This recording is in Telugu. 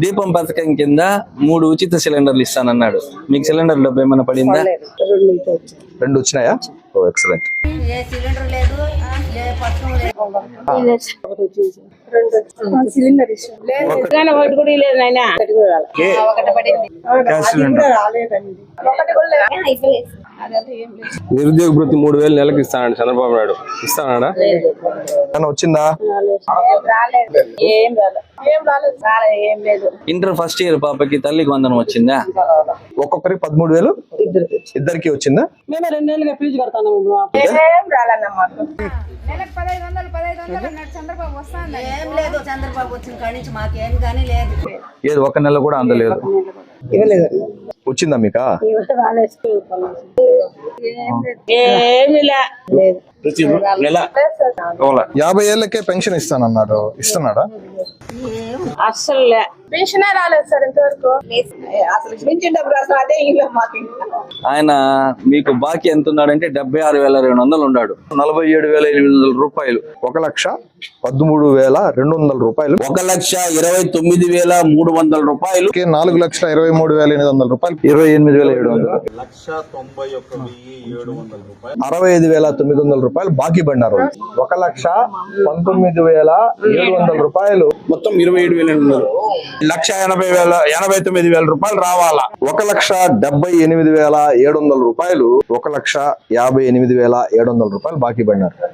దీపం పథకం కింద మూడు ఉచిత సిలిండర్లు ఇస్తానన్నాడు. మీకు సిలిండర్ డబ్బు ఏమైనా పడిందా? రెండు వచ్చినాయా? ఓ ఎక్సలెంట్. ఏ సిలిండర్ నిరుద్యోగ భృతి మూడు వేలు నెలకి ఇస్తానండి చంద్రబాబు నాయుడు. ఇస్తానా వచ్చిందా? ఇంటర్ ఫస్ట్ ఇయర్ పాపకి తల్లికి వందనం వచ్చిందా? ఒక్కొక్కరికి పదమూడు వేలు? ఇద్దరికి. వచ్చిందా? మేము రెండు నెలలుగా ఫీజు కడతాము ఏం రాలన్న మాకు ఏం లేదు చంద్రబాబు వచ్చిన కాడి నుంచి మాకేం కానీ లేదు. ఏది ఒక నెల కూడా అందలేదు? వచ్చిందా మీకా? యాభై ఏళ్ళకే పెన్షన్ ఇస్తానన్నారు ఇస్తున్నాడా? అస్సలు. లే పెన్షన్ రాలేదు సార్ ఇంతవరకు. అసలు పెన్షన్ డబ్బులు అసలు అదే ఇల్లు మాకు ఆయన మీకు బాకీ ఎంత ఉన్నాడంటే డెబ్బై ఆరు వేల రెండు వందలు ఉన్నాడు. నలభై ఏడు వేల ఎనిమిది వందల రూపాయలు. ఒక లక్ష పదమూడు వేల రెండు వందల రూపాయలు. ఒక లక్ష ఇరవై తొమ్మిది వేల మూడు వందల రూపాయలు. నాలుగు లక్షల ఇరవై మూడు వేల ఎనిమిది వందల రూపాయలు. ఇరవై ఎనిమిది వేల ఏడు వందలు. అరవై ఐదు వేల తొమ్మిది వందల రూపాయలు బాకీ పడినారు. ఒక లక్ష పంతొమ్మిది వేల ఏడు వందల రూపాయలు. మొత్తం ఇరవై ఏడు వేల ఉన్నారు. లక్ష ఎనభై వేల ఎనభై తొమ్మిది వేల రూపాయలు రావాలా? ఒక లక్ష డెబ్బై ఎనిమిది వేల ఏడు వందల రూపాయలు ఒక లక్ష యాభై ఎనిమిది వేల ఏడు వందల రూపాయలు బాకీ పడినారు.